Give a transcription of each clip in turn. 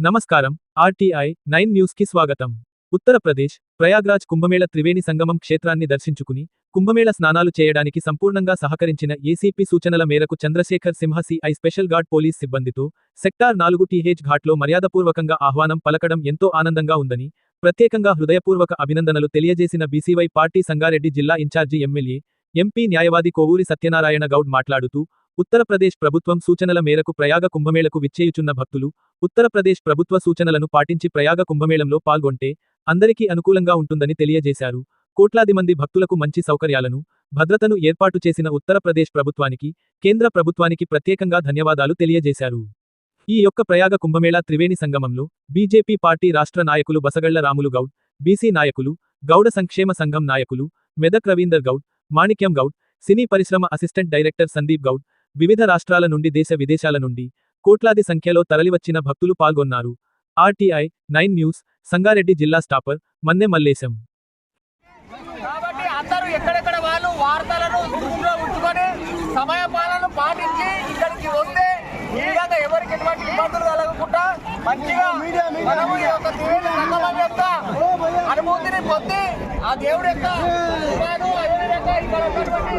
నమస్కారం RTI nine న్యూస్కి స్వాగతం ఉత్తరప్రదేశ్ ప్రయాగ్రాజ్ కుంభమేళ త్రివేణి సంగమం క్షేత్రాన్ని దర్శించుకుని కుంభమేళ స్నానాలు చేయడానికి సంపూర్ణంగా సహకరించిన ఏసీపీ సూచనల మేరకు Chandrashekar Simha CI special guard police సిబ్బందితో సెక్టార్ నాలుగు టీహెచ్ ఘాట్లో మర్యాదపూర్వకంగా ఆహ్వానం పలకడం ఎంతో ఆనందంగా ఉందని ప్రత్యేకంగా హృదయపూర్వక అభినందనలు తెలియజేసిన బీసీవై పార్టీ సంగారెడ్డి జిల్లా ఇన్ఛార్జి ఎమ్మెల్యే ఎంపీ న్యాయవాది కోవూరి సత్యనారాయణ గౌడ్ మాట్లాడుతూ ఉత్తరప్రదేశ్ ప్రభుత్వం సూచనల మేరకు ప్రయాగ కుంభమేళకు విచ్చేయుచున్న భక్తులు ఉత్తరప్రదేశ్ ప్రభుత్వ సూచనలను పాటించి ప్రయాగ కుంభమేళంలో పాల్గొంటే అందరికీ అనుకూలంగా ఉంటుందని తెలియజేశారు. కోట్లాది మంది భక్తులకు మంచి సౌకర్యాలను భద్రతను ఏర్పాటు చేసిన ఉత్తరప్రదేశ్ ప్రభుత్వానికి కేంద్ర ప్రభుత్వానికి ప్రత్యేకంగా ధన్యవాదాలు తెలియజేశారు. ఈ యొక్క ప్రయాగ కుంభమేళా త్రివేణి సంగమంలో బీజేపీ పార్టీ రాష్ట్ర నాయకులు బసగళ్ళ రాములు గౌడ్ బీసీ నాయకులు గౌడ సంక్షేమ సంఘం నాయకులు మెదక్ రవీందర్ గౌడ్ మాణిక్యం గౌడ్ సినీ పరిశ్రమ అసిస్టెంట్ డైరెక్టర్ సందీప్ గౌడ్ వివిధ రాష్ట్రాల నుండి దేశ విదేశాల నుండి కోట్లాది సంఖ్యలో తరలివచ్చిన భక్తులు పాల్గొన్నారు. ఆర్టీఐ నైన్ న్యూస్ సంగారెడ్డి జిల్లా స్టాపర్ మన్నె మల్లేశం. కాబట్టి అందరూ ఎక్కడెక్కడ వాళ్ళు వార్తలను దృష్టిలో ఉంచుకొని సమయ పాలన పాటించి ఇక్కడికి వస్తే ఈ విధంగా ఎవరికి ఎటువంటి ఇబ్బందులు కలగకుండా మంచిగా మనము ఈ యొక్క త్రివేణి సంగమం యొక్క అనుభూతిని పొంది ఆ దేవుడి యొక్క కృపను, ఆ దేవుడి యొక్క ఇక్కడ ఉన్నటువంటి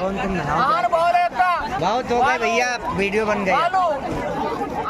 बहुत तुम भाव गए भैया वीडियो बन गए